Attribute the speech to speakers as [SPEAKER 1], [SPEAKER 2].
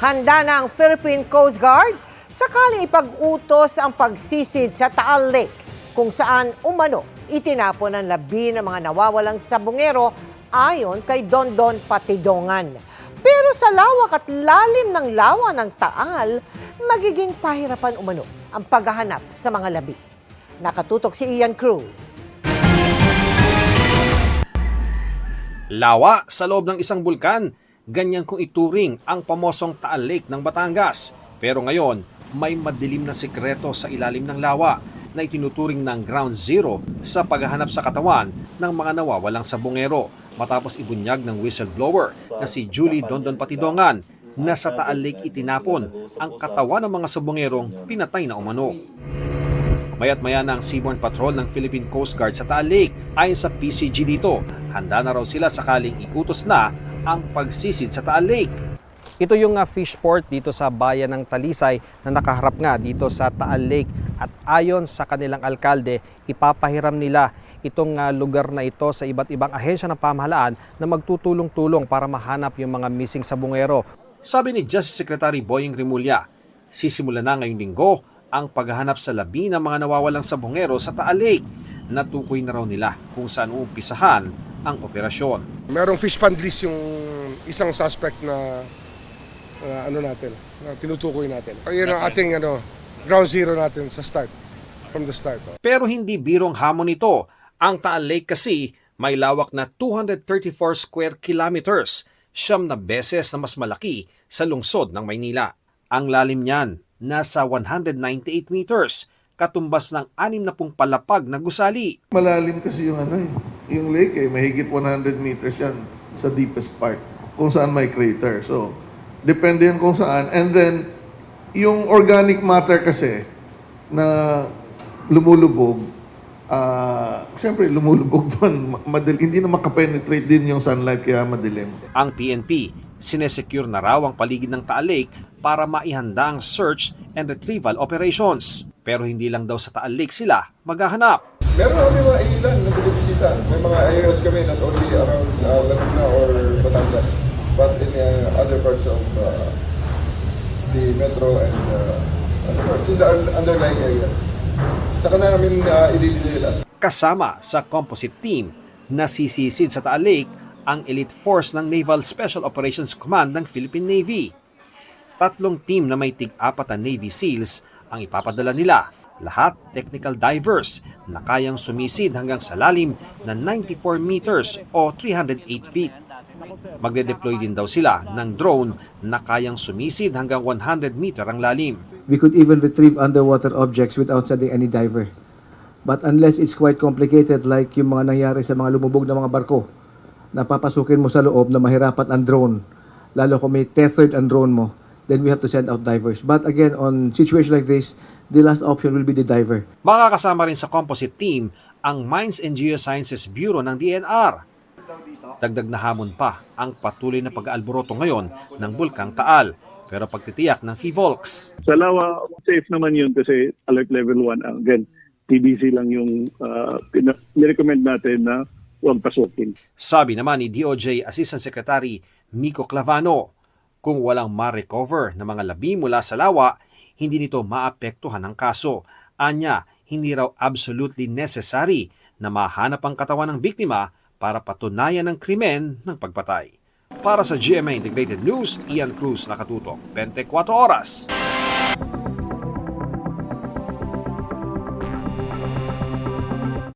[SPEAKER 1] Handa na ang Philippine Coast Guard sakaling ipag-utos ang pagsisid sa Taal Lake kung saan umano itinapon ang labi ng mga nawawalang sabungero ayon kay Dondon Patidongan. Pero sa lawak at lalim ng lawa ng Taal, magiging pahirapan umano ang paghahanap sa mga labi. Nakatutok si Ian Cruz.
[SPEAKER 2] Lawa sa loob ng isang bulkan, ganyan kung ituring ang pamosong Taal Lake ng Batangas. Pero ngayon, may madilim na sekreto sa ilalim ng lawa na itinuturing ng ground zero sa paghahanap sa katawan ng mga nawawalang sabungero matapos ibunyag ng whistleblower na si Julie Dondon Patidongan na sa Taal Lake itinapon ang katawan ng mga sabungerong pinatay na umano. Mayat maya na ang Seaborne Patrol ng Philippine Coast Guard sa Taal Lake. Ayon sa PCG dito, handa na raw sila sakaling iutos na ang pagsisid sa Taal Lake. Ito yung uh, fish port dito sa bayan ng Talisay na nakaharap nga dito sa Taal Lake. At ayon sa kanilang alkalde, ipapahiram nila itong uh, lugar na ito sa iba't ibang ahensya ng pamahalaan na magtutulong-tulong para mahanap yung mga missing sabungero. Sabi ni Justice Secretary Boying Rimulya, sisimula na ngayong linggo ang paghahanap sa labi ng mga nawawalang sabungero sa Taal Lake. Natukoy na raw nila kung saan uumpisahan ang operasyon.
[SPEAKER 3] Merong fish pond list yung isang suspect na uh, ano natin, na tinutukoy natin. Ayun ang ating ano, ground zero natin sa start, from the start. oh.
[SPEAKER 2] Pero hindi birong hamon ito. Ang Taal Lake kasi may lawak na 234 square kilometers, siyam na beses na mas malaki sa lungsod ng Maynila. Ang lalim niyan, nasa 198 meters, katumbas ng anim na pung palapag na gusali.
[SPEAKER 4] Malalim kasi yung ano eh. Yung lake eh, mahigit 100 meters yan sa deepest part. Kung saan may crater. So, depende yan kung saan. And then, yung organic matter kasi na lumulubog, ah, syempre lumulubog doon. Ma- Madil, hindi na makapenetrate din yung sunlight kaya madilim.
[SPEAKER 2] Ang PNP, sinesecure na raw ang paligid ng Taal Lake para maihanda ang search and retrieval operations. Pero hindi lang daw sa Taal Lake sila maghahanap.
[SPEAKER 5] Meron kami mga ilan binibisita. May mga areas kami not only around uh, Laguna or Batangas, but in uh, other parts of uh, the metro and uh, other parts in the un- underlying areas. Saka na namin uh, ididila.
[SPEAKER 2] kasama sa composite team na sisisid sa Taal Lake ang elite force ng Naval Special Operations Command ng Philippine Navy. Tatlong team na may tig-apat na Navy SEALs ang ipapadala nila. Lahat technical divers na kayang sumisid hanggang sa lalim na 94 meters o 308 feet. Magde-deploy din daw sila ng drone na kayang sumisid hanggang 100 meter ang lalim.
[SPEAKER 6] We could even retrieve underwater objects without sending any diver. But unless it's quite complicated like yung mga nangyari sa mga lumubog na mga barko, napapasukin mo sa loob na mahirapan ang drone, lalo kung may tethered ang drone mo, then we have to send out divers. But again, on situation like this, the last option will be the diver.
[SPEAKER 2] Makakasama rin sa composite team ang Mines and Geosciences Bureau ng DNR. Dagdag na hamon pa ang patuloy na pag-aalboroto ngayon ng Bulkang Taal pero pagtitiyak ng FIVOLX.
[SPEAKER 7] Sa Lawa, safe naman yun kasi alert level 1. Again, TBC lang yung uh, nirecommend natin na huwag pasukin.
[SPEAKER 2] Sabi naman ni DOJ Assistant Secretary Miko Clavano, kung walang ma-recover na mga labi mula sa lawa, hindi nito maapektuhan ang kaso. Anya, hindi raw absolutely necessary na mahanap ang katawan ng biktima para patunayan ang krimen ng pagpatay. Para sa GMA Integrated News, Ian Cruz nakatutok, 24 oras.